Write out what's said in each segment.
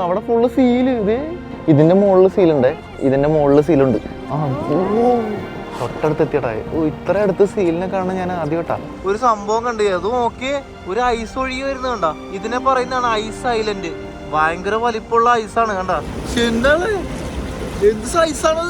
അവിടെ full seal ഇത്. ഇതിന്റെ മുകളിൽ സീലുണ്ട് ഇതിന്റെ മുകളിൽ സീലുണ്ട് ആ ഓ. തൊട്ടടുത്ത് എത്തിയടാ ഓ ഇത്ര അടുത്ത് സീലിനെ കാണാൻ ഞാൻ ആദ്യമായിട്ടാ ഒരു സംഭവം കണ്ടു. അത് നോക്കി. ഒരു ഐസ് ഒഴുകി വരുന്ന കണ്ട. ഇതിനെ പറയുന്നതാണ് ഐസ് ഐലൻഡ് ഭയങ്കര വലിപ്പമുള്ള ഐസാണ് കണ്ടാ. എന്താണ് എന്ത് സൈസാണ്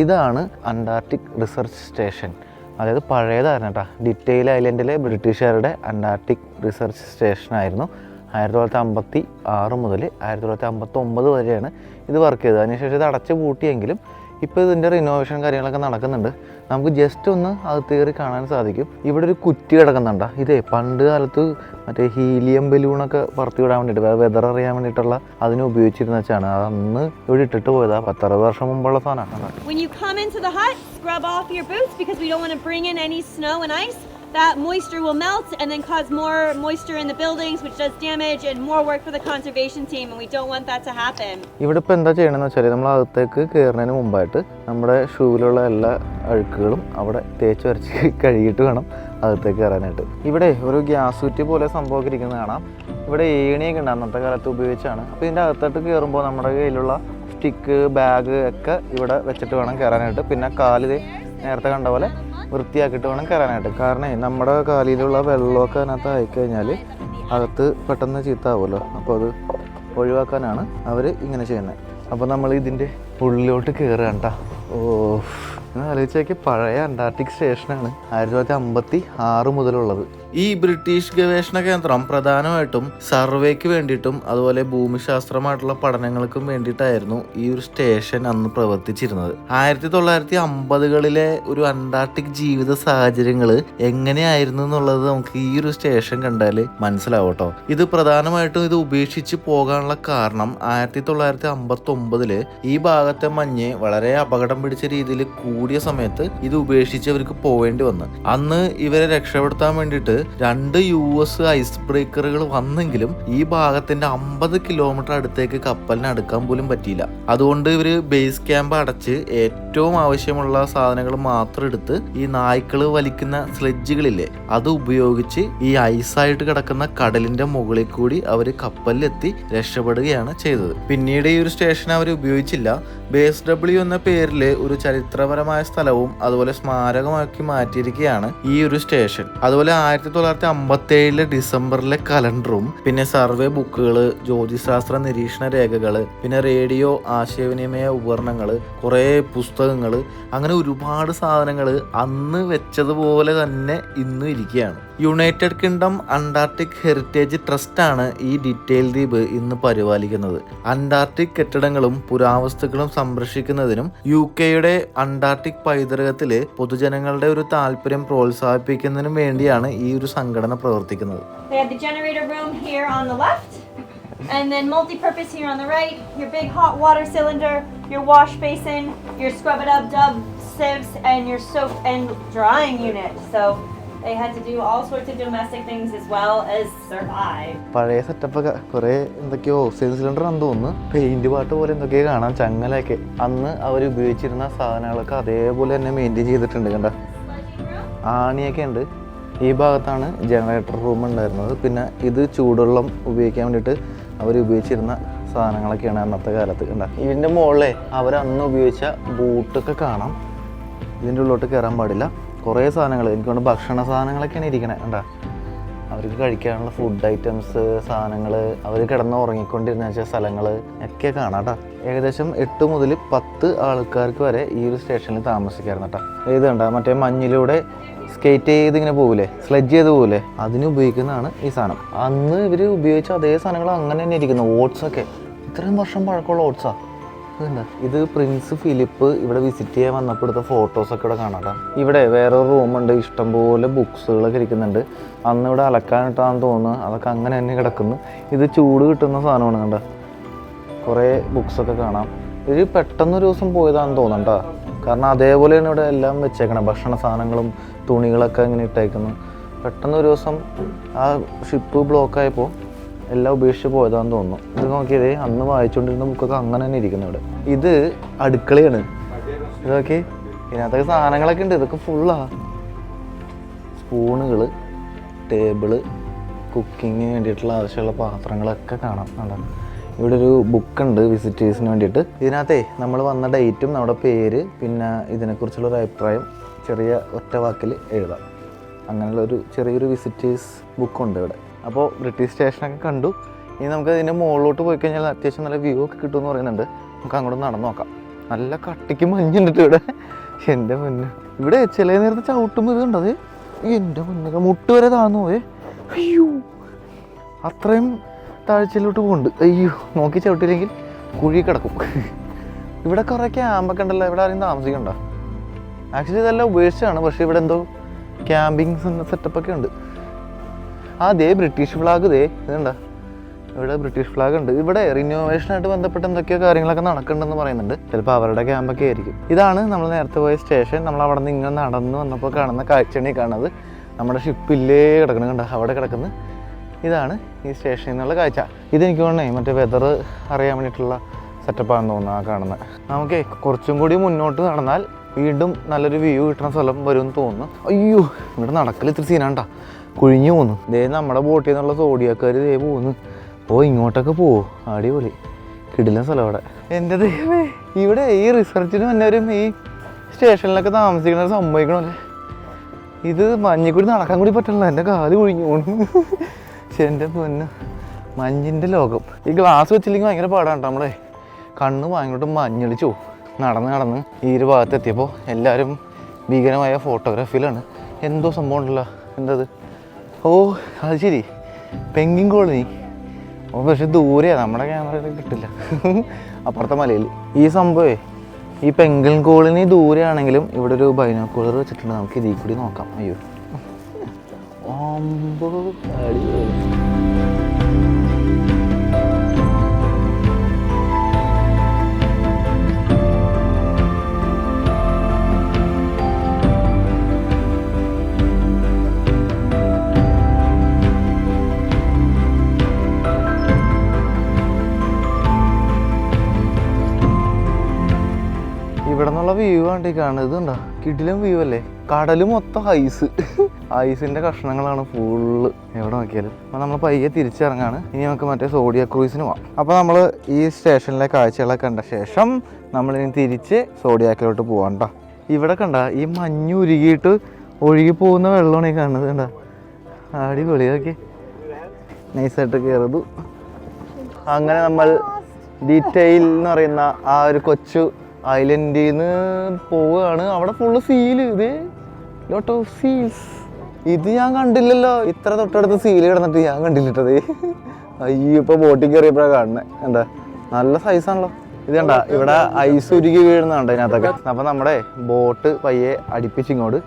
ഇതാണ് അന്റാർട്ടിക് റിസർച്ച് സ്റ്റേഷൻ. അതായത് പഴയതായിരുന്നു കേട്ടോ ഡിറ്റെയിൽ ഐലൻഡിലെ ബ്രിട്ടീഷുകാരുടെ അന്റാർട്ടിക് റിസർച്ച് സ്റ്റേഷനായിരുന്നു ആയിരത്തി തൊള്ളായിരത്തി അമ്പത്തി ആറ് മുതൽ ആയിരത്തി തൊള്ളായിരത്തി അമ്പത്തി ഒമ്പത് വരെയാണ് ഇത് വർക്ക് ചെയ്തത്. അതിനുശേഷം ഇത് അടച്ചു പൂട്ടിയെങ്കിലും ഇപ്പോൾ ഇതിന്റെ റിനോവേഷൻ കാര്യങ്ങളൊക്കെ നടക്കുന്നുണ്ട്. നമുക്ക് ജസ്റ്റ് ഒന്ന് അത് തീറി കാണാൻ സാധിക്കും. ഇവിടെ ഒരു കുറ്റി കിടക്കുന്നുണ്ട്. ഇതേ പണ്ട് കാലത്ത് മറ്റേ ഹീലിയം ബലൂണൊക്കെ പറത്തി വിടാൻ വേണ്ടിയിട്ട് വെതർ അറിയാൻ വേണ്ടിയിട്ടുള്ള അതിന് ഉപയോഗിച്ചിരുന്ന വെച്ചാണ്. അത് അന്ന് ഇവിടെ ഇട്ടിട്ട് പോയതാ. പത്തറുപത് വർഷം മുമ്പുള്ള സാധനമാണ് That moisture will melt and then cause more moisture in the buildings, which does damage and more work for the conservation team, and we don't want that to happen. ഇവിടെ ഇപ്പോൾ എന്താ ചെയ്യണമെന്ന് വെച്ചാൽ നമ്മൾ അകത്തേക്ക് കയറുന്നതിന് മുമ്പായിട്ട് നമ്മുടെ ഷൂവിലുള്ള എല്ലാ അഴുക്കുകളും അവിടെ തേച്ച് വരച്ച് കഴുകിയിട്ട് വേണം അകത്തേക്ക് കയറാനായിട്ട് ഇവിടെ ഒരു ഗ്യാസ് കുറ്റി പോലെ സംഭവമൊക്കെ ഇരിക്കുന്നത് കാണാം. ഇവിടെ ഏണിയൊക്കെ ഉണ്ട് അന്നത്തെ കാലത്ത് ഉപയോഗിച്ചാണ്. അപ്പോൾ ഇതിന്റെ അകത്തോട്ട് കയറുമ്പോൾ നമ്മുടെ കയ്യിലുള്ള സ്റ്റിക്ക് ബാഗ് ഒക്കെ ഇവിടെ വെച്ചിട്ട് വേണം കയറാനായിട്ട് പിന്നെ കാലിൽ നേരത്തെ കണ്ട പോലെ വൃത്തിയാക്കിയിട്ട് വേണം കയറാനായിട്ട്. കാരണം നമ്മുടെ കാലിലുള്ള വെള്ളമൊക്കെ അതിനകത്ത് ആയിക്കഴിഞ്ഞാൽ അകത്ത് പെട്ടെന്ന് ചീത്താവുമല്ലോ. അപ്പോൾ അത് ഒഴിവാക്കാനാണ് അവർ ഇങ്ങനെ ചെയ്യുന്നത് അപ്പോൾ നമ്മൾ ഇതിന്റെ ഉള്ളിലോട്ട് കയറുകയാണ് കേട്ടോ ഓ എന്ന് ആലോചിച്ചേക്ക് പഴയ അന്റാർട്ടിക് സ്റ്റേഷനാണ് ആയിരത്തി തൊള്ളായിരത്തി അമ്പത്തി ആറ് മുതലുള്ളത്. ഈ ബ്രിട്ടീഷ് ഗവേഷണ കേന്ദ്രം പ്രധാനമായിട്ടും സർവേക്ക് വേണ്ടിയിട്ടും അതുപോലെ ഭൂമിശാസ്ത്രമായിട്ടുള്ള പഠനങ്ങൾക്കും വേണ്ടിയിട്ടായിരുന്നു ഈ ഒരു സ്റ്റേഷൻ അന്ന് പ്രവർത്തിച്ചിരുന്നത്. ആയിരത്തി തൊള്ളായിരത്തി അമ്പതുകളിലെ ഒരു അന്റാർട്ടിക് ജീവിത സാഹചര്യങ്ങൾ എങ്ങനെയായിരുന്നു എന്നുള്ളത് നമുക്ക് ഈ ഒരു സ്റ്റേഷൻ കണ്ടാൽ മനസ്സിലാവട്ടോ ഇത് പ്രധാനമായിട്ടും ഇത് ഉപേക്ഷിച്ച് പോകാനുള്ള കാരണം ആയിരത്തി തൊള്ളായിരത്തി അമ്പത്തി ഒമ്പതിൽ ഈ ഭാഗത്തെ മഞ്ഞ് വളരെ അപകടം പിടിച്ച രീതിയിൽ കൂടിയ സമയത്ത് ഇത് ഉപേക്ഷിച്ച് അവർക്ക് പോവേണ്ടി വന്നു. അന്ന് ഇവരെ രക്ഷപ്പെടുത്താൻ വേണ്ടിയിട്ട് രണ്ട് യു എസ് ഐസ് ബ്രേക്കറുകൾ വന്നെങ്കിലും ഈ ഭാഗത്തിന്റെ അമ്പത് കിലോമീറ്റർ അടുത്തേക്ക് കപ്പലിന് അടുക്കാൻ പോലും പറ്റിയില്ല. അതുകൊണ്ട് ഇവർ ബേസ് ക്യാമ്പ് അടച്ച് ഏറ്റവും ആവശ്യമുള്ള സാധനങ്ങൾ മാത്രം എടുത്ത് ഈ നായ്ക്കൾ വലിക്കുന്ന സ്ലെഡ്ജുകളില്ലേ അത് ഉപയോഗിച്ച് ഈ ഐസായിട്ട് കിടക്കുന്ന കടലിന്റെ മുകളിൽ കൂടി അവർ കപ്പലിലെത്തി രക്ഷപ്പെടുകയാണ് ചെയ്തത്. പിന്നീട് ഈ ഒരു സ്റ്റേഷൻ അവർ ഉപയോഗിച്ചില്ല. ബേസ് ഡബ്ല്യു എന്ന പേരിൽ ഒരു ചരിത്രപരമായ സ്ഥലവും അതുപോലെ സ്മാരകമാക്കി മാറ്റിയിരിക്കുകയാണ് ഈ ഒരു സ്റ്റേഷൻ. അതുപോലെ ആയിരത്തി തൊള്ളായിരത്തി അമ്പത്തി ഏഴിലെ ഡിസംബറിലെ കലണ്ടറും പിന്നെ സർവേ ബുക്കുകൾ ജ്യോതിശാസ്ത്ര നിരീക്ഷണ രേഖകൾ പിന്നെ റേഡിയോ ആശയവിനിമയ ഉപകരണങ്ങൾ കുറേ പുസ്തകങ്ങൾ അങ്ങനെ ഒരുപാട് സാധനങ്ങൾ അന്ന് വെച്ചതുപോലെ തന്നെ ഇന്നും ഇരിക്കുകയാണ്. യുണൈറ്റഡ് കിങ്ഡം അന്റാർട്ടിക് ഹെറിറ്റേജ് ആണ് ഈ ഡിറ്റെയിൽ ദ്വീപ് ഇന്ന് പരിപാലിക്കുന്നത്. അന്റാർട്ടിക് കെട്ടിടങ്ങളും പുരാവസ്തുക്കളും സംരക്ഷിക്കുന്നതിനും യു കെയുടെ അന്റാർട്ടിക് പൈതൃകത്തിലെ പൊതുജനങ്ങളുടെ ഒരു താല്പര്യം പ്രോത്സാഹിപ്പിക്കുന്നതിനും വേണ്ടിയാണ് ഈ ഒരു സംഘടന പ്രവർത്തിക്കുന്നത്. They had to do all sorts of domestic things as well as survive. പഴയ സെറ്റപ്പൊക്കെ കുറേ എന്തൊക്കെയോ ഓക്സിജൻ സിലിണ്ടർ എന്ന് തോന്നുന്നു. പെയിന്റ് പാട്ട് പോലെ എന്തൊക്കെയോ കാണാം ചങ്ങലൊക്കെ അന്ന് അവർ ഉപയോഗിച്ചിരുന്ന സാധനങ്ങളൊക്കെ അതേപോലെ തന്നെ മെയിന്റെയിൻ ചെയ്തിട്ടുണ്ട് കണ്ട? ആണിയൊക്കെ ഉണ്ട്. ഈ ഭാഗത്താണ് ജനറേറ്റർ റൂം ഉണ്ടായിരുന്നത്. പിന്നെ ഇത് ചൂടുവെള്ളം ഉപയോഗിക്കാൻ വേണ്ടിയിട്ട് അവർ ഉപയോഗിച്ചിരുന്ന സാധനങ്ങളൊക്കെയാണ് അന്നത്തെ കാലത്ത് കണ്ട? ഇതിന്റെ മുകളിലെ അവർ അന്ന് ഉപയോഗിച്ച ബൂട്ടൊക്കെ കാണാം. ഇതിന്റെ ഉള്ളിലോട്ട് കയറാൻ പാടില്ല. കുറേ സാധനങ്ങൾ എനിക്കൊണ്ട് ഭക്ഷണ സാധനങ്ങളൊക്കെയാണ് ഇരിക്കണേ. കണ്ടാ? അവർക്ക് കഴിക്കാനുള്ള ഫുഡ് ഐറ്റംസ് സാധനങ്ങൾ അവർ കിടന്ന് ഉറങ്ങിക്കൊണ്ടിരുന്ന വെച്ച സ്ഥലങ്ങൾ ഒക്കെ കാണാം കേട്ടോ ഏകദേശം എട്ട് മുതൽ പത്ത് ആൾക്കാർക്ക് വരെ ഈ ഒരു സ്റ്റേഷനിൽ താമസിക്കായിരുന്നു കേട്ടോ ഇത് കണ്ട? മറ്റേ മഞ്ഞിലൂടെ സ്കേറ്റ് ചെയ്ത് ഇങ്ങനെ പോകൂലേ സ്ലെഡ്ജ് ചെയ്ത് പോകൂലേ അതിന് ഉപയോഗിക്കുന്നതാണ് ഈ സാധനം. അന്ന് ഇവർ ഉപയോഗിച്ച അതേ സാധനങ്ങൾ അങ്ങനെ തന്നെ ഇരിക്കുന്നു. ഓട്സൊക്കെ ഇത്രയും വർഷം പഴക്കമുള്ള ഓട്സാ. ഇതെന്താ ഇത് പ്രിൻസ് ഫിലിപ്പ് ഇവിടെ വിസിറ്റ് ചെയ്യാൻ വന്നപ്പോൾ എടുത്ത ഫോട്ടോസ് ഒക്കെ ഇവിടെ കാണാം. ഇവിടെ വേറൊരു റൂമുണ്ട് ഇഷ്ടംപോലെ ബുക്സുകളൊക്കെ ഇരിക്കുന്നുണ്ട്. അന്ന് ഇവിടെ അലക്കാനിട്ടാന്ന് തോന്നുന്നു. അതൊക്കെ അങ്ങനെ തന്നെ കിടക്കുന്നു. ഇത് ചൂട് കിട്ടുന്ന സാധനമാണ് കണ്ട? കുറേ ബുക്സൊക്കെ കാണാം. ഒരു പെട്ടെന്നൊരു ദിവസം പോയതാണെന്ന് തോന്നണ്ട കാരണം അതേപോലെയാണ് ഇവിടെ എല്ലാം വെച്ചേക്കണം. ഭക്ഷണ സാധനങ്ങളും തുണികളൊക്കെ ഇങ്ങനെ ഇട്ടേക്കുന്നു. പെട്ടെന്നൊരു ദിവസം ആ ഷിപ്പ് ബ്ലോക്ക് ആയപ്പോൾ എല്ലാം ഉപേക്ഷിച്ച് പോയതാന്ന് തോന്നുന്നു. ഇത് നോക്കിയതേ അന്ന് വായിച്ചുകൊണ്ടിരുന്ന ബുക്കൊക്കെ അങ്ങനെ തന്നെ ഇരിക്കുന്നു ഇവിടെ. ഇത് അടുക്കളയാണ്. ഇതൊക്കെ ഇതിനകത്തൊക്കെ സാധനങ്ങളൊക്കെ ഉണ്ട്. ഇതൊക്കെ ഫുള്ളാ സ്പൂണുകൾ ടേബിൾ കുക്കിങ്ങിന് വേണ്ടിയിട്ടുള്ള ആവശ്യമുള്ള പാത്രങ്ങളൊക്കെ കാണാം. കണ്ടോ? ഇവിടെ ഒരു ബുക്കുണ്ട് വിസിറ്റേഴ്സിന് വേണ്ടിയിട്ട്. ഇതിനകത്തേ നമ്മൾ വന്ന ഡേറ്റും നമ്മുടെ പേര് പിന്നെ ഇതിനെക്കുറിച്ചുള്ള ഒരു അഭിപ്രായം ചെറിയ ഒറ്റ വാക്കിൽ എഴുതാം. അങ്ങനെയുള്ള ഒരു ചെറിയൊരു വിസിറ്റേഴ്സ് ബുക്കുണ്ട് ഇവിടെ. അപ്പോൾ ബ്രിട്ടീഷ് സ്റ്റേഷനൊക്കെ കണ്ടു. ഇനി നമുക്ക് ഇതിന്റെ മുകളിലോട്ട് പോയി കഴിഞ്ഞാൽ അത്യാവശ്യം നല്ല വ്യൂ ഒക്കെ കിട്ടുമെന്ന് പറയുന്നുണ്ട്. നമുക്ക് അങ്ങോട്ട് നടന്നു നോക്കാം. നല്ല കട്ടിക്ക് മഞ്ഞുണ്ട് ഇവിടെ. എന്റെ മുന്നേ ഇവിടെ ചില നേരത്തെ ചവിട്ടുമ്പോൾ ഇത് കണ്ടത് എന്റെ മുന്നൊക്കെ മുട്ട് വരെ താന്നു പോയേ. അയ്യോ. അത്രയും താഴ്ചയിലോട്ട് പോകുന്നുണ്ട് അയ്യോ. നോക്കി ചവിട്ടില്ലെങ്കിൽ കുഴി കിടക്കും. ഇവിടെ കുറേ ക്യാമ്പൊക്കെ ഉണ്ടല്ലോ. ഇവിടെ ആരെയും താമസിക്കണ്ട. ആക്ച്വലി ഇതെല്ലാം ഉപേക്ഷിച്ചാണ് പക്ഷേ ഇവിടെ എന്തോ ക്യാമ്പിങ്സ് സെറ്റപ്പൊക്കെ ഉണ്ട്. ആ ദേ ബ്രിട്ടീഷ് ഫ്ലാഗ് ദേ ഇതുണ്ട ഇവിടെ ബ്രിട്ടീഷ് ഫ്ലാഗ് ഉണ്ട്. ഇവിടെ റിന്യൂവേഷനായിട്ട് ബന്ധപ്പെട്ട് എന്തൊക്കെയോ കാര്യങ്ങളൊക്കെ നടക്കുന്നുണ്ടെന്ന് പറയുന്നുണ്ട്. ചിലപ്പോൾ അവരുടെ ക്യാമ്പൊക്കെ ആയിരിക്കും. ഇതാണ് നമ്മൾ നേരത്തെ പോയ സ്റ്റേഷൻ നമ്മൾ അവിടെ നിന്ന് ഇങ്ങനെ നടന്ന് വന്നപ്പോൾ കാണുന്ന കാഴ്ചയാണ് കാണുന്നത്. നമ്മുടെ ഷിപ്പില്ലേ കിടക്കണം കണ്ട? അവിടെ കിടക്കുന്ന. ഇതാണ് ഈ സ്റ്റേഷനിൽ നിന്നുള്ള കാഴ്ച. ഇതെനിക്ക് തോന്നണേ മറ്റേ വെതർ അറിയാൻ വേണ്ടിയിട്ടുള്ള സെറ്റപ്പാണെന്ന് തോന്നുന്നു ആ കാണുന്നത് നമുക്ക് കുറച്ചും കൂടി മുന്നോട്ട് നടന്നാൽ വീണ്ടും നല്ലൊരു വ്യൂ കിട്ടുന്ന സ്ഥലം വരുമെന്ന് തോന്നുന്നു. അയ്യോ ഇവിടെ നടക്കൽ ഇത്തിരി സീനാണ്ടാ കുഴിഞ്ഞു പോന്നു. ദേ നമ്മുടെ ബോട്ടിൽ നിന്നുള്ള സോഡിയാക്കാർ ദേ പോകുന്നു ഓ ഇങ്ങോട്ടൊക്കെ പോവോ അടിപൊളി. കിടിലൻ സ്ഥലം അവിടെ. എന്റെ ദൈവമേ ഇവിടെ ഈ റിസർച്ചിന് വന്നവരും ഈ സ്റ്റേഷനിലൊക്കെ താമസിക്കുന്നവർ സമ്മതിക്കണമല്ലേ ഇത് മഞ്ഞിക്കൂടി നടക്കാൻ കൂടി പറ്റില്ല എന്റെ കാൽ കുഴിഞ്ഞു പോണു. പക്ഷെ എന്റെ പൊന്ന്. മഞ്ഞിന്റെ ലോകം. ഈ ഗ്ലാസ് വെച്ചില്ലെങ്കിൽ ഭയങ്കര പാടാണ് നമ്മളെ. കണ്ണ് ഭയങ്കര മഞ്ഞളിച്ചു. നടന്ന് നടന്ന് ഈ ഒരു ഭാഗത്ത് എത്തിയപ്പോൾ എല്ലാവരും ഭീകരമായ ഫോട്ടോഗ്രാഫിയിലാണ് എന്തോ സംഭവം ഉണ്ടല്ലോ. എന്തത്? ഓ അത് ശരി. പെങ്കിൻ കോളനി ഓ പക്ഷെ ദൂരെയാണ് നമ്മുടെ ക്യാമറയിൽ കിട്ടില്ല. അപ്പുറത്തെ മലയിൽ. ഈ സംഭവമേ ഈ പെങ്കിൻ കോളനി ദൂരെയാണെങ്കിലും ഇവിടെ ഒരു ബൈനോക്കുലർ വെച്ചിട്ടുണ്ട്. നമുക്ക് ഇതിൽ കൂടി നോക്കാം. അയ്യോ. ഓമ്പോ അടിപൊളി വ്യൂ കണ്ടി കാണുന്നത് ഇതുണ്ടോ? കിടിലം വ്യൂ അല്ലേ? കടലും മൊത്തം ഐസ് ഐസിന്റെ കഷ്ണങ്ങളാണ് ഫുള്ള് എവിടെ നോക്കിയാലും. അപ്പൊ നമ്മൾ പയ്യെ തിരിച്ചിറങ്ങാണ്. ഇനി നമുക്ക് മറ്റേ സോഡിയ ക്രൂസിന് പോവാം. അപ്പൊ നമ്മൾ ഈ സ്റ്റേഷനിലെ കാഴ്ചകളൊക്കെ കണ്ട ശേഷം നമ്മൾ ഇനി തിരിച്ച് സോഡിയാക്കിലോട്ട് പോവാം ട്ടോ. ഇവിടെ കണ്ട ഈ മഞ്ഞ് ഉരുകിയിട്ട് ഒഴുകി പോകുന്ന വെള്ളമാണ് ഈ കാണുന്നത് കണ്ട? അടിപൊളിയാക്കി നൈസായിട്ട് കയറുന്നു അങ്ങനെ നമ്മൾ ഡീറ്റെയിൽ എന്ന് പറയുന്ന ആ ഒരു കൊച്ചു ഐലൻഡിൽ നിന്ന് പോവുകയാണ്. അവിടെ ഫുള്ള് സീൽ ഇത്. ലോട്ട് ഓഫ് സീൽസ് ഇത് ഞാൻ കണ്ടില്ലല്ലോ. ഇത്ര തൊട്ടടുത്ത് സീൽ കിടന്നിട്ട് ഞാൻ കണ്ടില്ലട്ടത്. അയ്യോ ഇപ്പൊ ബോട്ടിൽ കയറിയപ്പോഴാണ് കാണുന്നത് എന്താ നല്ല സൈസാണല്ലോ ഇത് കണ്ട ഇവിടെ ഐസ് ഉരുകി വീഴുന്നുണ്ട് ഇതിനകത്തൊക്കെ? അപ്പൊ നമ്മുടെ ബോട്ട് പയ്യെ അടിപ്പിച്ചിങ്ങോട്ട്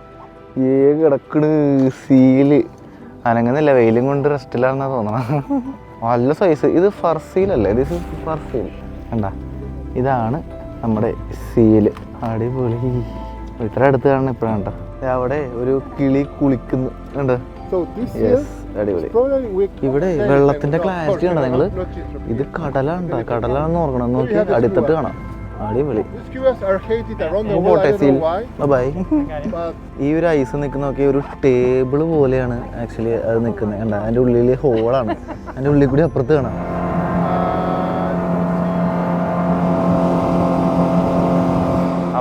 ഏ കിടക്കണ് സീൽ അനങ്ങുന്നില്ല വെയിലും കൊണ്ട് റെസ്റ്റിലാണെന്ന് തോന്നണം നല്ല സൈസ് ഇത് ഫർസീലല്ലേ ദിസ് ഇസ് ഫർസീൽ കണ്ട? ഇതാണ് നമ്മുടെ സീൽ. അടിപൊളി. ഇത്ര അടുത്ത് കാണണം ഇപ്പോഴാണ് കേട്ടോ. അവിടെ ഒരു കിളി കുളിക്കുന്നു. കണ്ടോ? അടിപൊളി. ഇവിടെ വെള്ളത്തിന്റെ ക്ലാരിറ്റി കണ്ടോ നിങ്ങൾ? ഇത് കടലാണ്ടാ കടലാണെന്ന് ഓർക്കണം. നോക്കി അടിത്തട്ട് കാണാം. അടിപൊളി. പോട്ടെ സീൽ ബൈ ഈ ഒരു ഐസ് നിൽക്കുന്ന നോക്കി ഒരു ടേബിൾ പോലെയാണ് ആക്ച്വലി അത് നിൽക്കുന്നത്. കണ്ട? അതിന്റെ ഉള്ളിൽ ഹോളാണ് അതിന്റെ ഉള്ളിൽ കൂടി അപ്പുറത്ത് കാണാം.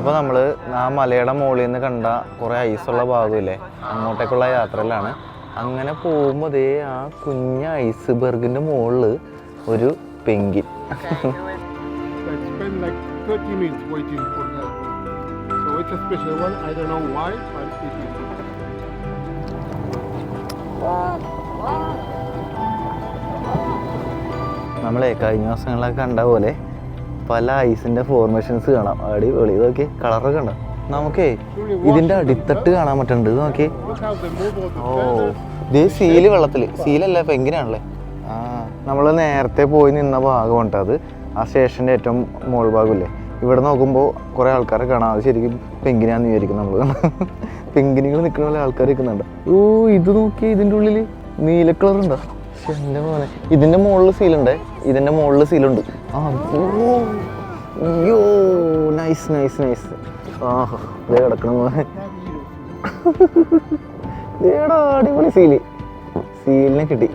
അപ്പോൾ നമ്മൾ ആ മലയുടെ മുകളിൽ നിന്ന് കണ്ട കുറേ ഐസുള്ള ഭാഗമില്ലേ അങ്ങോട്ടേക്കുള്ള യാത്രയിലാണ് അങ്ങനെ പോകുമ്പോൾ ദേ ആ കുഞ്ഞ ഐസ്ബർഗിന്റെ മുകളിൽ ഒരു പെങ്കിൻ I spent like 30 minutes waiting for that. So it's a special one. I don't know why, but it is. നമ്മളെ കഴിഞ്ഞ ദിവസങ്ങളിലൊക്കെ കണ്ട പോലെ പല ഐസിന്റെ ഫോർമേഷൻസ് കാണാം. അടി അടിപൊളി നോക്കി കളറൊക്കെ ഉണ്ട്? നമുക്കേ ഇതിന്റെ അടിത്തട്ട് കാണാൻ പറ്റുന്നുണ്ട്. ഇത് നോക്കി ഓ. ഇത് സീൽ വെള്ളത്തിൽ. സീലല്ല പെങ്കിനാണല്ലേ ആ നമ്മൾ നേരത്തെ പോയി നിന്ന ഭാഗമുണ്ട് അത്. ആ സ്റ്റേഷന്റെ ഏറ്റവും മോൾ ഭാഗമില്ലേ? ഇവിടെ നോക്കുമ്പോൾ കുറേ ആൾക്കാരെ കാണാം. അത് ശരിക്കും പെങ്കിനാന്ന് വിചാരിക്കും നമ്മൾ പെങ്കിനികൾ നിൽക്കുന്ന പോലെ ആൾക്കാർ നിൽക്കുന്നുണ്ട് ഓ ഇത് നോക്കി ഇതിന്റെ ഉള്ളിൽ നീല കളർ എന്റെ മോനെ. ഇതിന്റെ മുകളിൽ സീലുണ്ട് ഇതിന്റെ മുകളിൽ സീലുണ്ട് അയ്യോ നൈസ് നൈസ് നൈസ് ആഹ് കിടക്കണം മോനെ. അടിപൊളി സീൽ സീലിനെ കിട്ടി.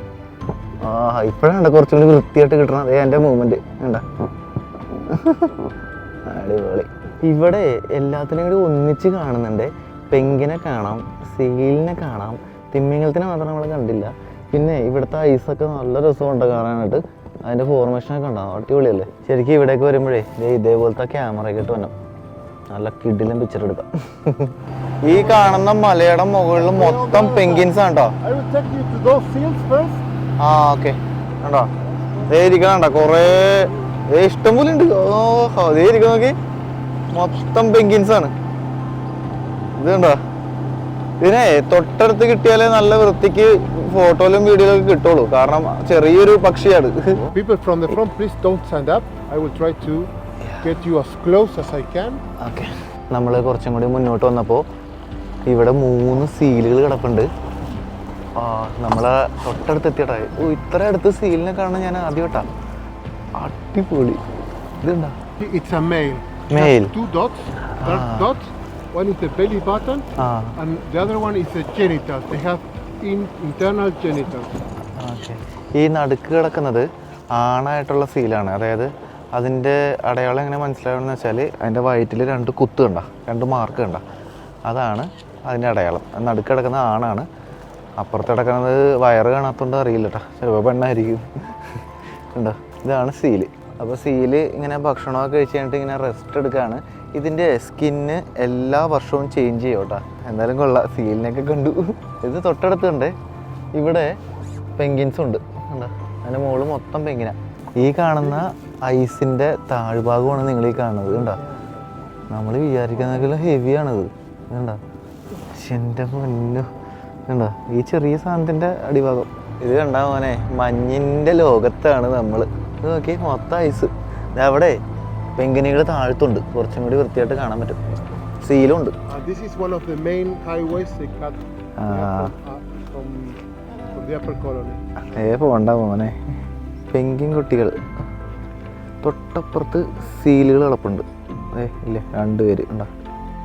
ആ ഇപ്പോഴാണ് കുറച്ചും കൂടി വൃത്തിയായിട്ട് കിട്ടണം. അതേ എന്റെ മൂവ്മെന്റ് അടിപൊളി. ഇവിടെ എല്ലാത്തിനും കൂടി ഒന്നിച്ച് കാണുന്നുണ്ട്. പെങ്കിനെ കാണാം സീലിനെ കാണാം. തിമ്മിങ്ങലത്തിനെ മാത്രം നമ്മൾ കണ്ടില്ല. പിന്നെ ഇവിടുത്തെ ഐസൊക്കെ നല്ല രസമുണ്ട് കാണാനായിട്ട്. അതിന്റെ ഫോർമേഷനൊക്കെ ഉണ്ടാവും അടിപൊളിയല്ലേ? ശരിക്കും ഇവിടേക്ക് വരുമ്പോഴേ ഇതേപോലത്തെ ക്യാമറ ഒക്കെ ഇട്ട് വന്നു നല്ല കിഡിലും പിക്ചർ എടുക്കാം. ഈ കാണുന്ന മലയുടെ മുകളിൽ മൊത്തം പെങ്കിൻസ് ആണ്. ആ ഓക്കെ കണ്ടോ? ദേ ഇരിക്കണണ്ട കൊറേ ഇഷ്ടംപോലെ ഇഷ്ടം പോലെ ഉണ്ട്. ഓഹോ ദേ ഇരിക്കുന്ന നോക്കി. മൊത്തം പെങ്കിൻസ് ആണ്. ഇത് കണ്ടോ? ഇതിനെ തൊട്ടടുത്ത് കിട്ടിയാലേ നല്ല വൃത്തിക്ക് ഫോട്ടോയിലും വീഡിയോയിലും കിട്ടുള്ളൂ. കാരണം ചെറിയൊരു പക്ഷിയാണ്. People from the from please don't stand up I will try to get you as close as I can okay നമ്മൾ കുറച്ചും കൂടി മുന്നോട്ട് വന്നപ്പോൾ ഇവിടെ മൂന്ന് സീലുകൾ കിടപ്പുണ്ട്. ആ നമ്മളെ തൊട്ടടുത്ത് എത്തിയട്ടാ ഓ ഇത്ര അടുത്ത് സീലിനെ കാണാൻ ഞാൻ ആദ്യമായിട്ടാ അടിപൊളി. ഇതുണ്ടാ it's a male male two dots Two One is the belly button, ah. and the other one is the genitals. They have in, internal genitals. Okay. ഈ നടുക്ക് കിടക്കുന്നത് ആണായിട്ടുള്ള സീലാണ് അതായത് അതിന്റെ അടയാളം എങ്ങനെ മനസ്സിലാവണമെന്ന് വെച്ചാൽ അതിന്റെ വയറ്റിൽ രണ്ട് കുത്ത് കണ്ട രണ്ട് മാർക്ക് കണ്ട അതാണ് അതിന്റെ അടയാളം നടുക്ക് കിടക്കുന്ന ആണാണ് അപ്പുറത്ത് കിടക്കുന്നത് വയറ് കാണാത്തതുകൊണ്ട് അറിയില്ല കേട്ടോ ചിലപ്പോൾ പെണ്ണായിരിക്കും ഉണ്ടോ ഇതാണ് സീൽ അപ്പോൾ സീൽ ഇങ്ങനെ ഭക്ഷണമൊക്കെ കഴിച്ച് കഴിഞ്ഞിട്ട് ഇങ്ങനെ റെസ്റ്റ് എടുക്കുകയാണ് ഇതിന്റെ സ്കിന്ന് എല്ലാ വർഷവും ചേഞ്ച് ചെയ്യും കേട്ടോ. എന്തായാലും കൊള്ളാം. സീലിനൊക്കെ കണ്ടു. ഇത് തൊട്ടടുത്തുണ്ട് ഇവിടെ പെങ്കിൻസും ഉണ്ട്. കണ്ടോ? അതിന്റെ മുകളിൽ മൊത്തം പെങ്കിന ഈ കാണുന്ന ഐസിന്റെ താഴ്ഭാഗമാണ് നിങ്ങൾ ഈ കാണുന്നത് കണ്ടോ? നമ്മൾ വിചാരിക്കുന്നതിലും ഹെവിയാണിത് കണ്ടോ? എന്റെ മുന്നു കണ്ടോ? ഈ ചെറിയ സാധനത്തിന്റെ അടിഭാഗം. ഇത് കണ്ടാ മോനെ മഞ്ഞിന്റെ ലോകത്താണ് നമ്മൾ നോക്കി മൊത്തം ഐസ് അവിടെ പെങ്കിനികൾ താഴ്ത്തുണ്ട്. കുറച്ചും കൂടി വൃത്തിയായിട്ട് കാണാൻ പറ്റും. സീലും ഉണ്ട് Uh, uh. ഏ പോണ്ട മോനെ. പെങ്കിൻ കുട്ടികൾ. തൊട്ടപ്പുറത്ത് സീലുകൾ കിടപ്പുണ്ട്. ഏ ഇല്ല രണ്ടുപേര് ഉണ്ടോ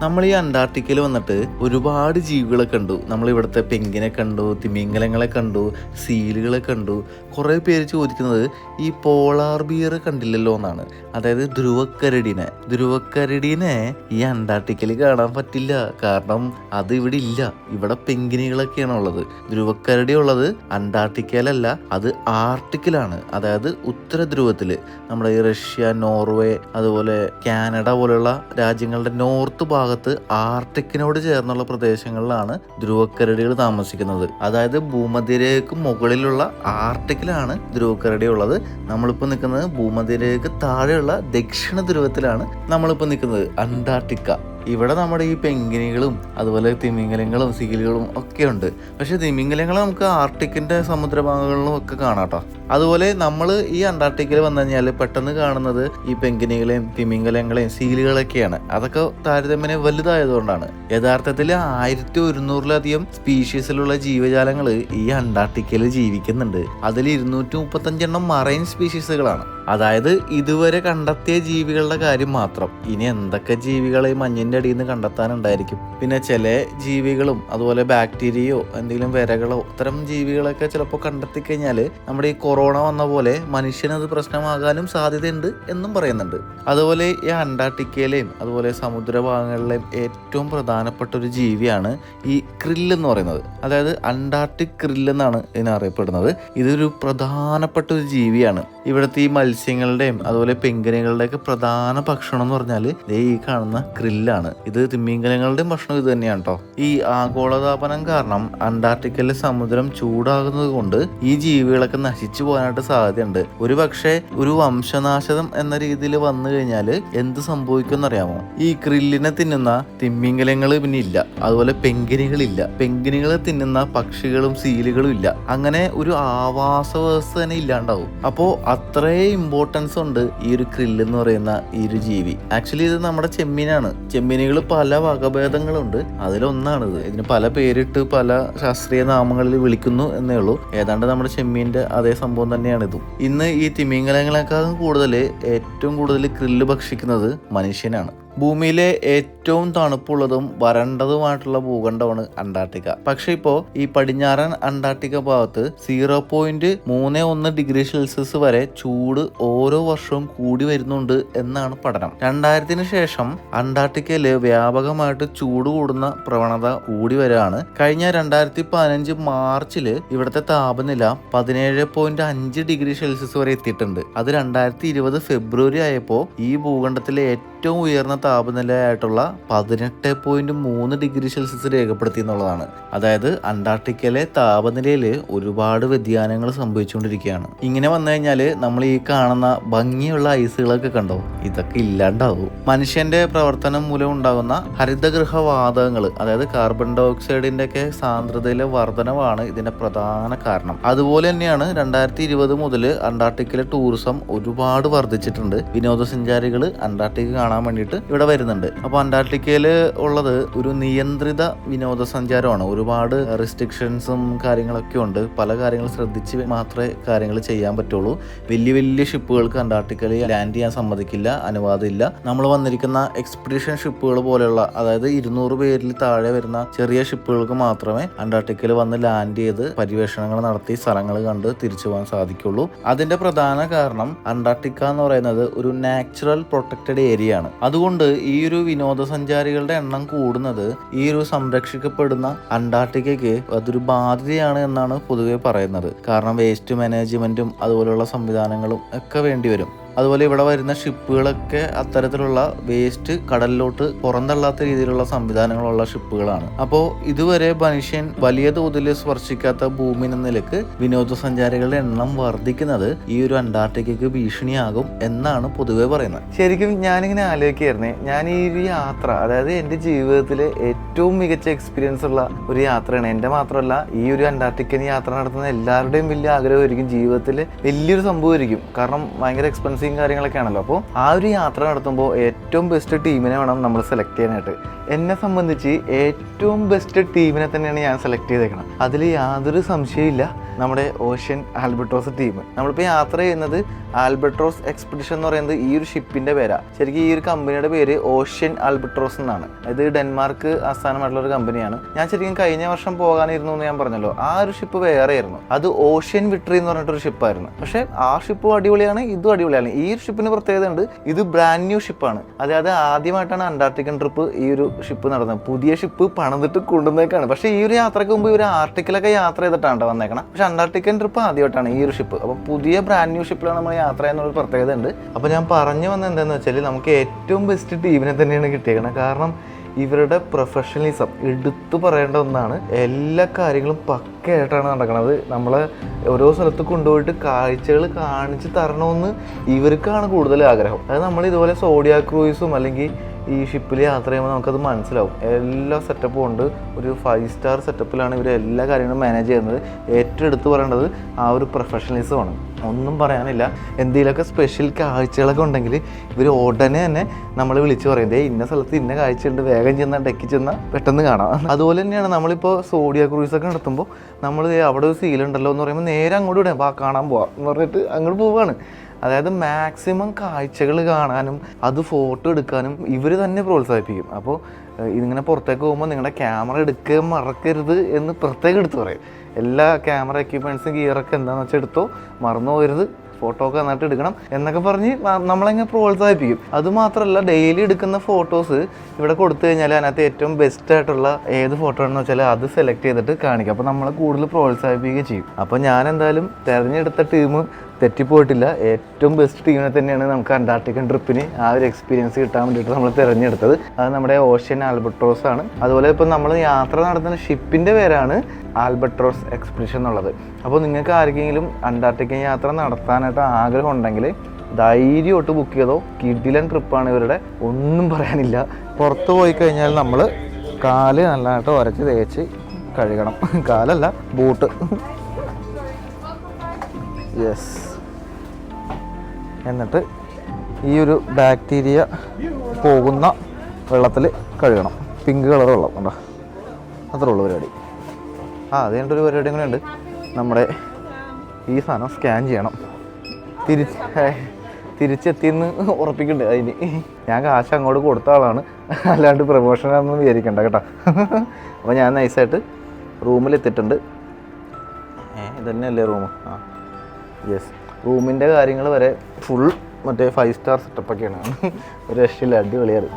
നമ്മൾ ഈ അന്റാർട്ടിക്കയിൽ വന്നിട്ട് ഒരുപാട് ജീവികളെ കണ്ടു. നമ്മൾ ഇവിടുത്തെ പെങ്കിനെ കണ്ടു തിമിംഗലങ്ങളെ കണ്ടു സീലുകളെ കണ്ടു. കുറേ പേര് ചോദിക്കുന്നത് ഈ പോളാർ ബിയർ കണ്ടില്ലല്ലോ എന്നാണ്. അതായത് ധ്രുവക്കരടിനെ. ധ്രുവക്കരടിനെ ഈ അന്റാർട്ടിക്കയിൽ കാണാൻ പറ്റില്ല. കാരണം അത് ഇവിടെ ഇല്ല. ഇവിടെ പെങ്കിനികളൊക്കെയാണ് ഉള്ളത്. ധ്രുവക്കരടി ഉള്ളത് അന്റാർട്ടിക്കയിലല്ല അത് ആർട്ടിക്കിലാണ്. അതായത് ഉത്തര ധ്രുവത്തിൽ നമ്മുടെ ഈ റഷ്യ നോർവേ അതുപോലെ കാനഡ പോലുള്ള രാജ്യങ്ങളുടെ നോർത്ത് ഭാഗത്ത് ആർട്ടിക്കിനോട് ചേർന്നുള്ള പ്രദേശങ്ങളിലാണ് ധ്രുവക്കരടികൾ താമസിക്കുന്നത്. അതായത് ഭൂമധ്യരേഖക്ക് മുകളിലുള്ള ആർട്ടിക്കിലാണ് ധ്രുവക്കരടി ഉള്ളത്. നമ്മളിപ്പോൾ നിൽക്കുന്നത് ഭൂമധ്യരേഖക്ക് താഴെയുള്ള ദക്ഷിണ ധ്രുവത്തിലാണ് നമ്മളിപ്പോൾ നിൽക്കുന്നത് അന്റാർട്ടിക്ക. ഇവിടെ നമ്മുടെ ഈ പെങ്കിനികളും അതുപോലെ തിമിംഗലങ്ങളും സീലുകളും ഒക്കെ ഉണ്ട്. പക്ഷെ തിമിംഗലങ്ങൾ നമുക്ക് ആർട്ടിക്കിന്റെ സമുദ്രഭാഗങ്ങളിലും ഒക്കെ കാണാം കേട്ടോ അതുപോലെ നമ്മൾ ഈ അന്റാർട്ടിക്കയിൽ വന്നു കഴിഞ്ഞാൽ പെട്ടെന്ന് കാണുന്നത് ഈ പെങ്കിനികളെയും തിമിംഗലങ്ങളെയും സീലുകളൊക്കെയാണ് അതൊക്കെ താരതമ്യേന വലുതായതുകൊണ്ടാണ്. യഥാർത്ഥത്തിൽ ആയിരത്തി ഒരുന്നൂറിലധികം സ്പീഷീസിലുള്ള ജീവജാലങ്ങൾ ഈ അന്റാർട്ടിക്കയിൽ ജീവിക്കുന്നുണ്ട്. അതിൽ ഇരുന്നൂറ്റി മുപ്പത്തഞ്ചെണ്ണം മറൈൻ സ്പീഷീസുകളാണ്. അതായത് ഇതുവരെ കണ്ടെത്തിയ ജീവികളുടെ കാര്യം മാത്രം. ഇനി എന്തൊക്കെ ജീവികളെ മഞ്ഞിന്റെ അടിയിൽ നിന്ന് കണ്ടെത്താനുണ്ടായിരിക്കും? പിന്നെ ചില ജീവികളും അതുപോലെ ബാക്ടീരിയയോ എന്തെങ്കിലും വിരകളോ ഇത്തരം ജീവികളൊക്കെ ചിലപ്പോൾ കണ്ടെത്തി കഴിഞ്ഞാൽ നമ്മുടെ ഈ കൊറോണ വന്ന പോലെ മനുഷ്യനത് പ്രശ്നമാകാനും സാധ്യതയുണ്ട് എന്നും പറയുന്നുണ്ട്. അതുപോലെ ഈ അന്റാർട്ടിക്കയിലെയും അതുപോലെ സമുദ്രഭാഗങ്ങളിലെയും ഏറ്റവും പ്രധാനപ്പെട്ട ഒരു ജീവിയാണ് ഈ ക്രില്ല് എന്ന് പറയുന്നത്. അതായത് അന്റാർട്ടിക് ക്രില്ല് എന്നാണ് ഇതിനറിയപ്പെടുന്നത്. ഇതൊരു പ്രധാനപ്പെട്ട ഒരു ജീവിയാണ്. ഇവിടുത്തെ ഈ മത്സ്യങ്ങളുടെയും അതുപോലെ പെങ്കിനുകളുടെയൊക്കെ പ്രധാന ഭക്ഷണം എന്ന് പറഞ്ഞാൽ ഈ കാണുന്ന ഗ്രില്ലാണ്. ഇത് തിമ്മീങ്കലങ്ങളുടെയും ഭക്ഷണം ഇത് തന്നെയാണ് കേട്ടോ ഈ ആഗോളതാപനം കാരണം അന്റാർട്ടിക്കയിലെ സമുദ്രം ചൂടാകുന്നത് കൊണ്ട് ഈ ജീവികളൊക്കെ നശിച്ചു പോകാനായിട്ട് സാധ്യതയുണ്ട്. ഒരു പക്ഷേ ഒരു വംശനാശം എന്ന രീതിയിൽ വന്നു കഴിഞ്ഞാൽ എന്ത് സംഭവിക്കും അറിയാമോ ഈ ക്രില്ലിനെ തിന്നുന്ന തിമ്മിങ്കലങ്ങൾ പിന്നെ ഇല്ല. അതുപോലെ പെങ്കിനികളില്ല പെങ്കിനികളെ തിന്നുന്ന പക്ഷികളും സീലുകളും ഇല്ല. അങ്ങനെ ഒരു ആവാസ വ്യവസ്ഥ തന്നെ ഇല്ലാണ്ടാവും. അപ്പോ അത്രയും ഇമ്പോർട്ടൻസ് ഉണ്ട് ഈ ഒരു ക്രില്ല് എന്ന് പറയുന്ന ഈ ഒരു ജീവി. ആക്ച്വലി ഇത് നമ്മുടെ ചെമ്മീനാണ്. ചെമ്മീനുകൾ പല വകഭേദങ്ങളുണ്ട്. അതിലൊന്നാണിത്. ഇതിന് പല പേരിട്ട് പല ശാസ്ത്രീയ നാമങ്ങളിൽ വിളിക്കുന്നു എന്നേ ഉള്ളൂ. ഏതാണ്ട് നമ്മുടെ ചെമ്മീന്റെ അതേ സംഭവം തന്നെയാണ് ഇതും ഇന്ന് ഈ തിമിംഗലങ്ങളെക്കാളും കൂടുതൽ ഏറ്റവും കൂടുതൽ ക്രില്ല് ഭക്ഷിക്കുന്നത് മനുഷ്യനാണ്. ഭൂമിയിലെ ഏറ്റവും തണുപ്പുള്ളതും വരണ്ടതുമായിട്ടുള്ള ഭൂഖണ്ഡമാണ് അന്റാർട്ടിക്ക. പക്ഷെ ഇപ്പോൾ ഈ പടിഞ്ഞാറൻ അന്റാർട്ടിക്ക ഭാഗത്ത് സീറോ പോയിന്റ് മൂന്ന് ഒന്ന് ഡിഗ്രി സെൽഷ്യസ് വരെ ചൂട് ഓരോ വർഷവും കൂടി വരുന്നുണ്ട് എന്നാണ് പഠനം. രണ്ടായിരത്തിന് ശേഷം അന്റാർട്ടിക്കയിൽ വ്യാപകമായിട്ട് ചൂട് കൂടുന്ന പ്രവണത കൂടി വരികയാണ്. കഴിഞ്ഞ രണ്ടായിരത്തി പതിനഞ്ച് മാർച്ചിൽ ഇവിടുത്തെ താപനില പതിനേഴ് പോയിന്റ് അഞ്ച് ഡിഗ്രി സെൽഷ്യസ് വരെ എത്തിയിട്ടുണ്ട്. അത് രണ്ടായിരത്തി ഇരുപത് ഫെബ്രുവരി ആയപ്പോൾ ഈ ഭൂഖണ്ഡത്തിലെ ഏറ്റവും ഉയർന്ന താപനിലയായിട്ടുള്ള പതിനെട്ട് പോയിന്റ് മൂന്ന് ഡിഗ്രി സെൽഷ്യസ് രേഖപ്പെടുത്തി എന്നുള്ളതാണ്. അതായത് അന്റാർട്ടിക്കയിലെ താപനിലയിൽ ഒരുപാട് വ്യതിയാനങ്ങൾ സംഭവിച്ചുകൊണ്ടിരിക്കുകയാണ്. ഇങ്ങനെ വന്നു കഴിഞ്ഞാൽ നമ്മൾ ഈ കാണുന്ന ഭംഗിയുള്ള ഐസുകളൊക്കെ കണ്ടോ? ഇതൊക്കെ ഇല്ലാണ്ടാവും. മനുഷ്യന്റെ പ്രവർത്തനം മൂലം ഉണ്ടാകുന്ന ഹരിതഗൃഹ വാതകങ്ങൾ അതായത് കാർബൺ ഡൈ ഓക്സൈഡിന്റെ ഒക്കെ സാന്ദ്രതയിലെ വർധനവാണ് ഇതിന്റെ പ്രധാന കാരണം. അതുപോലെ തന്നെയാണ് രണ്ടായിരത്തി ഇരുപത് മുതൽ അന്റാർട്ടിക്കയിലെ ടൂറിസം ഒരുപാട് വർദ്ധിച്ചിട്ടുണ്ട്. വിനോദസഞ്ചാരികൾ അന്റാർട്ടിക്ക കാണാൻ വേണ്ടിയിട്ട് ഇവിടെ വരുന്നുണ്ട്. അപ്പോൾ അന്റാർട്ടിക്കയിൽ ഉള്ളത് ഒരു നിയന്ത്രിത വിനോദസഞ്ചാരമാണ്. ഒരുപാട് റെസ്ട്രിക്ഷൻസും കാര്യങ്ങളൊക്കെ ഉണ്ട്. പല കാര്യങ്ങൾ ശ്രദ്ധിച്ച് മാത്രമേ കാര്യങ്ങൾ ചെയ്യാൻ പറ്റുള്ളൂ. വലിയ വലിയ ഷിപ്പുകൾക്ക് അന്റാർട്ടിക്കയിൽ ലാൻഡ് ചെയ്യാൻ സമ്മതിക്കില്ല അനുവാദമില്ല. നമ്മൾ വന്നിരിക്കുന്ന എക്സ്പെഡിഷൻ ഷിപ്പുകൾ പോലെയുള്ള അതായത് ഇരുന്നൂറ് പേരിൽ താഴെ വരുന്ന ചെറിയ ഷിപ്പുകൾക്ക് മാത്രമേ അന്റാർട്ടിക്കയിൽ വന്ന് ലാൻഡ് ചെയ്ത് പര്യവേഷണങ്ങൾ നടത്തി സ്ഥലങ്ങൾ കണ്ട് തിരിച്ചു പോകാൻ സാധിക്കുള്ളൂ. അതിന്റെ പ്രധാന കാരണം അന്റാർട്ടിക്ക എന്ന് പറയുന്നത് ഒരു നാച്ചുറൽ പ്രൊട്ടക്റ്റഡ് ഏരിയ ആണ്. അതുകൊണ്ട് ഈ ഒരു വിനോദസഞ്ചാരികളുടെ എണ്ണം കൂടുന്നത് ഈ ഒരു സംരക്ഷിക്കപ്പെടുന്ന അന്റാർട്ടിക്കയ്ക്ക് അതൊരു ബാധ്യതയാണ് എന്നാണ് പൊതുവെ പറയുന്നത്. കാരണം വേസ്റ്റ് മാനേജ്മെന്റും അതുപോലുള്ള സംവിധാനങ്ങളും ഒക്കെ വേണ്ടി വരും അതുപോലെ ഇവിടെ വരുന്ന ഷിപ്പുകളൊക്കെ അത്തരത്തിലുള്ള വേസ്റ്റ് കടലിലോട്ട് പുറന്തള്ളാത്ത രീതിയിലുള്ള സംവിധാനങ്ങളുള്ള ഷിപ്പുകളാണ്. അപ്പോൾ ഇതുവരെ മനുഷ്യൻ വലിയ തോതിൽ സ്പർശിക്കാത്ത ഭൂമി എന്ന നിലയ്ക്ക് വിനോദസഞ്ചാരികളുടെ എണ്ണം വർദ്ധിക്കുന്നത് ഈ ഒരു അന്റാർട്ടിക്കയ്ക്ക് ഭീഷണിയാകും എന്നാണ് പൊതുവെ പറയുന്നത്. ശരിക്കും ഞാനിങ്ങനെ ആലോചിക്കായിരുന്നേ ഞാൻ ഈ ഒരു യാത്ര അതായത് എന്റെ ജീവിതത്തിലെ ഏറ്റവും മികച്ച എക്സ്പീരിയൻസ് ഉള്ള ഒരു യാത്രയാണ്. എന്റെ മാത്രമല്ല ഈ ഒരു അന്റാർട്ടിക്കൻ യാത്ര നടത്തുന്ന എല്ലാവരുടെയും വലിയ ആഗ്രഹമായിരിക്കും. ജീവിതത്തിൽ വലിയൊരു സംഭവമായിരിക്കും. കാരണം ഭയങ്കര എക്സ്പെൻസീവ് കാര്യങ്ങളൊക്കെ ആണല്ലോ അപ്പോൾ ആ ഒരു യാത്ര നടത്തുമ്പോൾ ഏറ്റവും ബെസ്റ്റ് ടീമിനെ വേണം നമ്മൾ സെലക്ട് ചെയ്യാനായിട്ട്. എന്നെ സംബന്ധിച്ച് ഏറ്റവും ബെസ്റ്റ് ടീമിനെ തന്നെയാണ് ഞാൻ സെലക്ട് ചെയ്തേക്കണം അതിൽ യാതൊരു സംശയമില്ല നമ്മുടെ ഓഷ്യൻ ആൽബർട്ടോസ് ടീം നമ്മളിപ്പോൾ യാത്ര ചെയ്യുന്നത് ആൽബർട്ടോസ് എക്സ്പെഡിഷൻ എന്ന് പറയുന്നത് ഈ ഒരു ഷിപ്പിന്റെ പേരാണ് ശരിക്കും ഈ ഒരു കമ്പനിയുടെ പേര് ഓഷ്യൻ ആൽബർട്ടോസ് എന്നാണ്. ഇത് ഡെൻമാർക്ക് ആസ്ഥാനമായിട്ടുള്ള ഒരു കമ്പനിയാണ് ഞാൻ ശരിക്കും കഴിഞ്ഞ വർഷം പോകാനിരുന്നു എന്ന് ഞാൻ പറഞ്ഞല്ലോ. ആ ഒരു ഷിപ്പ് വേറെ ആയിരുന്നു. അത് ഓഷ്യൻ വിക്ടറി എന്ന് പറഞ്ഞിട്ടൊരു ഷിപ്പായിരുന്നു പക്ഷേ ആ ഷിപ്പും അടിപൊളിയാണ് ഇതും അടിപൊളിയാണ്. ഈ ഒരു ഷിപ്പിന് പ്രത്യേകത ഉണ്ട് ഇത് ബ്രാൻഡ് ന്യൂ ഷിപ്പാണ് അതായത് ആദ്യമായിട്ടാണ് അന്റാർട്ടിക്കൻ ട്രിപ്പ് ഈ ഒരു ഷിപ്പ് നടന്നത് പുതിയ ഷിപ്പ് പണിതിട്ട് കൊണ്ടുവന്നേക്കാണ്. പക്ഷേ ഈ ഒരു യാത്രയ്ക്ക് മുമ്പ് ഒരു ആർട്ടിക്കലൊക്കെ യാത്ര ചെയ്തിട്ടാണ് ട്ടോ വന്നേക്കണം. പക്ഷെ അന്റാർട്ടിക്കൻ ട്രിപ്പ് ആദ്യമായിട്ടാണ് ഈ ഒരു ഷിപ്പ് അപ്പോൾ പുതിയ ബ്രാൻഡ് ന്യൂ ഷിപ്പിലാണ് നമ്മൾ യാത്ര ചെയ്യുന്നൊരു പ്രത്യേകത ഉണ്ട്. അപ്പോൾ ഞാൻ പറഞ്ഞു വന്ന എന്താണെന്ന് വെച്ചാൽ നമുക്ക് ഏറ്റവും ബെസ്റ്റ് ടീമിനെ തന്നെയാണ് കിട്ടിയേക്കണം. കാരണം ഇവരുടെ പ്രൊഫഷണലിസം എടുത്തു പറയേണ്ട ഒന്നാണ് എല്ലാ കാര്യങ്ങളും പക്കയായിട്ടാണ് നടക്കുന്നത് നമ്മളെ ഓരോ സ്ഥലത്ത് കൊണ്ടുപോയിട്ട് കാഴ്ചകൾ കാണിച്ച് തരണമെന്ന് ഇവർക്കാണ് കൂടുതൽ ആഗ്രഹം. അത് നമ്മൾ ഇതുപോലെ സോഡിയ ക്രൂയിസും അല്ലെങ്കിൽ ഈ ഷിപ്പിൽ യാത്ര ചെയ്യുമ്പോൾ നമുക്കത് മനസ്സിലാവും. എല്ലാ സെറ്റപ്പും ഉണ്ട്. ഒരു ഫൈവ് സ്റ്റാർ സെറ്റപ്പിലാണ് ഇവർ എല്ലാ കാര്യങ്ങളും മാനേജ് ചെയ്യുന്നത്. ഏറ്റവും എടുത്തു പറയേണ്ടത് ആ ഒരു പ്രൊഫഷണലിസമാണ് ഒന്നും പറയാനില്ല. എന്തെങ്കിലുമൊക്കെ സ്പെഷ്യൽ കാഴ്ചകളൊക്കെ ഉണ്ടെങ്കിൽ ഇവർ ഉടനെ തന്നെ നമ്മൾ വിളിച്ച് പറയും. ദേ ഇന്ന സ്ഥലത്ത് ഇന്ന കാഴ്ചയുണ്ട്. വേഗം ചെന്നാൽ ഡെക്കി ചെന്നാൽ പെട്ടെന്ന് കാണാം. അതുപോലെ തന്നെയാണ് നമ്മളിപ്പോൾ സോഡിയ ക്രൂയിസ് ഒക്കെ നടത്തുമ്പോൾ നമ്മൾ അവിടെ ഒരു സീൽ ഉണ്ടല്ലോ എന്ന് പറയുമ്പോൾ നേരെ അങ്ങോട്ട് വിടാം വാ കാണാൻ പോവാം എന്ന് പറഞ്ഞിട്ട് അങ്ങോട്ട് പോവുകയാണ് അതായത് മാക്സിമം കാഴ്ചകൾ കാണാനും അത് ഫോട്ടോ എടുക്കാനും ഇവർ തന്നെ പ്രോത്സാഹിപ്പിക്കും. അപ്പോൾ ഇതിങ്ങനെ പുറത്തേക്ക് പോകുമ്പോൾ നിങ്ങളുടെ ക്യാമറ എടുക്കുക മറക്കരുത് എന്ന് പ്രത്യേകം എടുത്ത് പറയും. എല്ലാ ക്യാമറ എക്യുപ്മെന്റ്സും ഗിയറൊക്കെ എന്താണെന്ന് വെച്ചാൽ എടുത്തോ മറന്നു പോരുത് ഫോട്ടോ ഒക്കെ നന്നായിട്ട് എടുക്കണം എന്നൊക്കെ പറഞ്ഞ് ന- നമ്മളങ്ങ് പ്രോത്സാഹിപ്പിക്കും. അതുമാത്രമല്ല ഡെയിലി എടുക്കുന്ന ഫോട്ടോസ് ഇവിടെ കൊടുത്തു കഴിഞ്ഞാൽ അതിനകത്ത് ഏറ്റവും ബെസ്റ്റ് ആയിട്ടുള്ള ഏത് ഫോട്ടോ ആണെന്ന് വെച്ചാൽ അത് സെലക്ട് ചെയ്തിട്ട് കാണിക്കും. അപ്പോൾ നമ്മളെ കൂടുതൽ പ്രോത്സാഹിപ്പിക്കുകയും ചെയ്യും. അപ്പോൾ ഞാൻ എന്തായാലും തിരഞ്ഞെടുത്ത ടീം തെറ്റിപ്പോയിട്ടില്ല. ഏറ്റവും ബെസ്റ്റ് ടീമിനെ തന്നെയാണ് നമുക്ക് അന്റാർട്ടിക്കൻ ട്രിപ്പിന് ആ ഒരു എക്സ്പീരിയൻസ് കിട്ടാൻ വേണ്ടിയിട്ട് നമ്മൾ തിരഞ്ഞെടുത്തത്. അത് നമ്മുടെ ഓഷ്യൻ ആൽബട്രോസ് ആണ്. അതുപോലെ ഇപ്പോൾ നമ്മൾ യാത്ര നടത്തുന്ന ഷിപ്പിന്റെ പേരാണ് ആൽബട്രോസ് എക്സ്പെഡിഷൻ എന്നുള്ളത്. അപ്പോൾ നിങ്ങൾക്ക് ആർക്കെങ്കിലും അന്റാർട്ടിക്കൻ യാത്ര നടത്താനായിട്ട് ആഗ്രഹം ഉണ്ടെങ്കിൽ ധൈര്യമായിട്ട് ബുക്ക് ചെയ്തോ കിഡിലൻ ട്രിപ്പാണ് ഇവരുടെ. ഒന്നും പറയാനില്ല. പുറത്ത് പോയി കഴിഞ്ഞാൽ നമ്മൾ കാൽ നല്ലതായിട്ട് ഉരച്ച് തേച്ച് കഴുകണം. കാലല്ല ബൂട്ട്. യെസ് എന്നിട്ട് ഈ ഒരു ബാക്ടീരിയ പോകുന്ന വെള്ളത്തിൽ കഴുകണം. പിങ്ക് കളർ വെള്ളം ഉണ്ടോ അത്രേ ഉള്ളൂ പരിപാടി. ആ അത് കഴിഞ്ഞിട്ടൊരു പരിപാടി കൂടെ ഉണ്ട്. നമ്മുടെ ഈ സാധനം സ്കാൻ ചെയ്യണം. തിരിച്ച് തിരിച്ചെത്തിയെന്ന് ഉറപ്പിക്കണ്ടേ അതിന്. ഞാൻ കാശ് അങ്ങോട്ട് കൊടുത്ത ആളാണ്. അല്ലാണ്ട് പ്രമോഷനാണെന്ന് വിചാരിക്കണ്ട കേട്ടോ. അപ്പോൾ ഞാൻ നൈസായിട്ട് റൂമിലെത്തിയിട്ടുണ്ട് ഇതന്നെയല്ലേ റൂം ആ യെസ് റൂമിന്റെ കാര്യങ്ങൾ വരെ ഫുൾ മറ്റേ ഫൈവ് സ്റ്റാർ സെറ്റപ്പൊക്കെയാണ് ഒരു രക്ഷയില്ല അടിപൊളിയാണ്.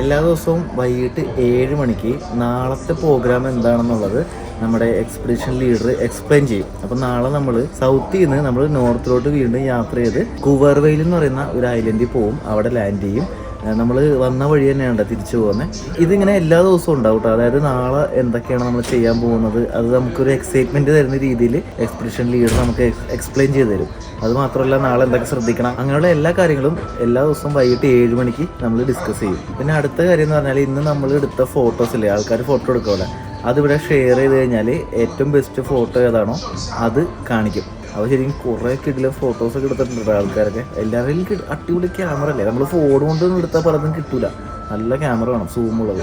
എല്ലാ ദിവസവും വൈകിട്ട് ഏഴ് മണിക്ക് നാളത്തെ പ്രോഗ്രാം എന്താണെന്നുള്ളത് നമ്മുടെ എക്സ്പെഡിഷൻ ലീഡർ എക്സ്പ്ലെയിൻ ചെയ്യും. അപ്പം നാളെ നമ്മൾ സൗത്തിൽ നിന്ന് നമ്മൾ നോർത്തിലോട്ട് വീണ്ടും യാത്ര ചെയ്ത് കുവർവെയിൽ എന്ന് പറയുന്ന ഒരു ഐലൻഡിൽ പോവും. അവിടെ ലാൻഡ് ചെയ്യും. നമ്മൾ വന്ന വഴി തന്നെയാണ് തിരിച്ചു പോകുന്നത് ഇതിങ്ങനെ എല്ലാ ദിവസവും ഉണ്ടാവും കേട്ടോ അതായത് നാളെ എന്തൊക്കെയാണ് നമ്മൾ ചെയ്യാൻ പോകുന്നത് അത് നമുക്കൊരു എക്സൈറ്റ്മെന്റ് തരുന്ന രീതിയിൽ എക്സ്പ്രഷൻ ലീഡർ നമുക്ക് എക്സ്പ്ലെയിൻ ചെയ്ത് തരും. അത് മാത്രമല്ല നാളെ എന്തൊക്കെ ശ്രദ്ധിക്കണം. അങ്ങനെയുള്ള എല്ലാ കാര്യങ്ങളും എല്ലാ ദിവസവും വൈകിട്ട് ഏഴ് മണിക്ക് നമ്മൾ ഡിസ്കസ് ചെയ്യും. പിന്നെ അടുത്ത കാര്യം എന്ന് പറഞ്ഞാൽ ഇന്ന് നമ്മൾ എടുത്ത ഫോട്ടോസ് ഇല്ലേ ആൾക്കാർ ഫോട്ടോ എടുക്കാവില്ല അതിവിടെ ഷെയർ ചെയ്ത് കഴിഞ്ഞാൽ ഏറ്റവും ബെസ്റ്റ് ഫോട്ടോ ഏതാണോ അത് കാണിക്കും. അപ്പോൾ ശരിക്കും കുറേ ഫോട്ടോസ് ഒക്കെ എടുത്തിട്ടുണ്ട് ആൾക്കാരൊക്കെ. എല്ലാവരും അടിപൊളി ക്യാമറ അല്ലേ? നമ്മൾ ഫോൺ കൊണ്ടൊന്നും എടുത്താൽ പലതും കിട്ടൂല. നല്ല ക്യാമറ വേണം സൂം ഉള്ളത്.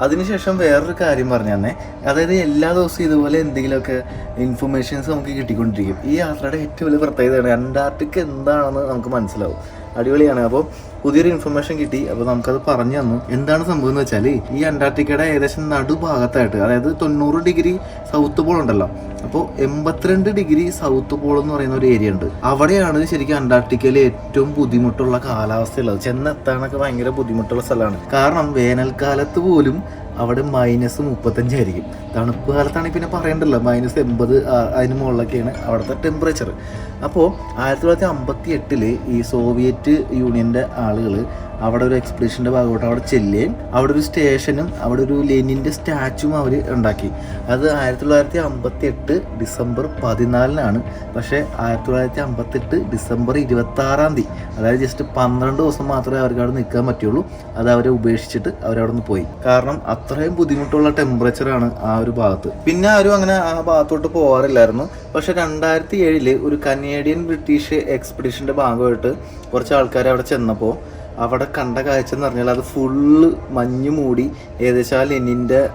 അതിനുശേഷം വേറൊരു കാര്യം പറഞ്ഞു തന്നെ. അതായത് എല്ലാ ദിവസവും ഇതുപോലെ എന്തെങ്കിലുമൊക്കെ ഇൻഫർമേഷൻസ് നമുക്ക് കിട്ടിക്കൊണ്ടിരിക്കും. ഈ യാത്രയുടെ ഏറ്റവും വലിയ പ്രത്യേകതയാണ് അന്റാർട്ടിക്ക എന്താണെന്ന് നമുക്ക് മനസ്സിലാവും. അടിപൊളിയാണ്. അപ്പോൾ പുതിയൊരു ഇൻഫർമേഷൻ കിട്ടി അപ്പോൾ നമുക്കത് പറഞ്ഞു തന്നു. എന്താണ് സംഭവം എന്ന് വെച്ചാൽ ഈ അന്റാർട്ടിക്കയുടെ ഏകദേശം നടുഭാഗത്തായിട്ട് അതായത് തൊണ്ണൂറ് ഡിഗ്രി സൗത്ത് പോൾ ഉണ്ടല്ലോ. അപ്പോൾ എൺപത്തിരണ്ട് ഡിഗ്രി സൗത്ത് പോൾ എന്ന് പറയുന്ന ഒരു ഏരിയ ഉണ്ട്. അവിടെയാണ് ശരിക്കും അന്റാർട്ടിക്കയിലെ ഏറ്റവും ബുദ്ധിമുട്ടുള്ള കാലാവസ്ഥയുള്ളത് ചെന്നെത്താനൊക്കെ ഭയങ്കര ബുദ്ധിമുട്ടുള്ള സ്ഥലമാണ്. കാരണം വേനൽക്കാലത്ത് പോലും അവിടെ മൈനസ് മുപ്പത്തഞ്ചായിരിക്കും തണുപ്പ് കാലത്താണെങ്കിൽ പിന്നെ പറയണ്ടല്ലോ മൈനസ് എൺപത് അതിന് മുകളിലൊക്കെയാണ് അവിടുത്തെ ടെമ്പറേച്ചർ അപ്പോൾ ആയിരത്തി തൊള്ളായിരത്തി അമ്പത്തി എട്ടിൽ ഈ സോവിയറ്റ് യൂണിയന്റെ ആളുകൾ അവിടെ ഒരു എക്സ്പെഡിഷന്റെ ഭാഗമായിട്ട് അവിടെ ചെല്ലുകയും അവിടെ ഒരു സ്റ്റേഷനും അവിടെ ഒരു ലെനിന്റെ സ്റ്റാച്ചുവും അവർ ഉണ്ടാക്കി. അത് ആയിരത്തി തൊള്ളായിരത്തി അമ്പത്തി എട്ട് ഡിസംബർ പതിനാലിനാണ്. പക്ഷേ ആയിരത്തി തൊള്ളായിരത്തി അമ്പത്തെട്ട് ഡിസംബർ ഇരുപത്തി ആറാം തീയതി അതായത് ജസ്റ്റ് പന്ത്രണ്ട് ദിവസം മാത്രമേ അവർക്ക് അവിടെ നിൽക്കാൻ പറ്റുള്ളൂ. അത് അവരെ ഉപേക്ഷിച്ചിട്ട് അവരവിടെ നിന്ന് പോയി. കാരണം അത്രയും ബുദ്ധിമുട്ടുള്ള ടെമ്പറേച്ചറാണ് ആ ഒരു ഭാഗത്ത്. പിന്നെ ആരും അങ്ങനെ ആ ഭാഗത്തോട്ട് പോകാറില്ലായിരുന്നു പക്ഷെ രണ്ടായിരത്തി ഏഴിൽ ഒരു കനേഡിയൻ ബ്രിട്ടീഷ് എക്സ്പെഡീഷന്റെ ഭാഗമായിട്ട് കുറച്ച് ആൾക്കാർ അവിടെ ചെന്നപ്പോൾ അവിടെ കണ്ട കാഴ്ച എന്ന് പറഞ്ഞാൽ അത് ഫുള്ള് മഞ്ഞ് മൂടി ഏകദേശം ആ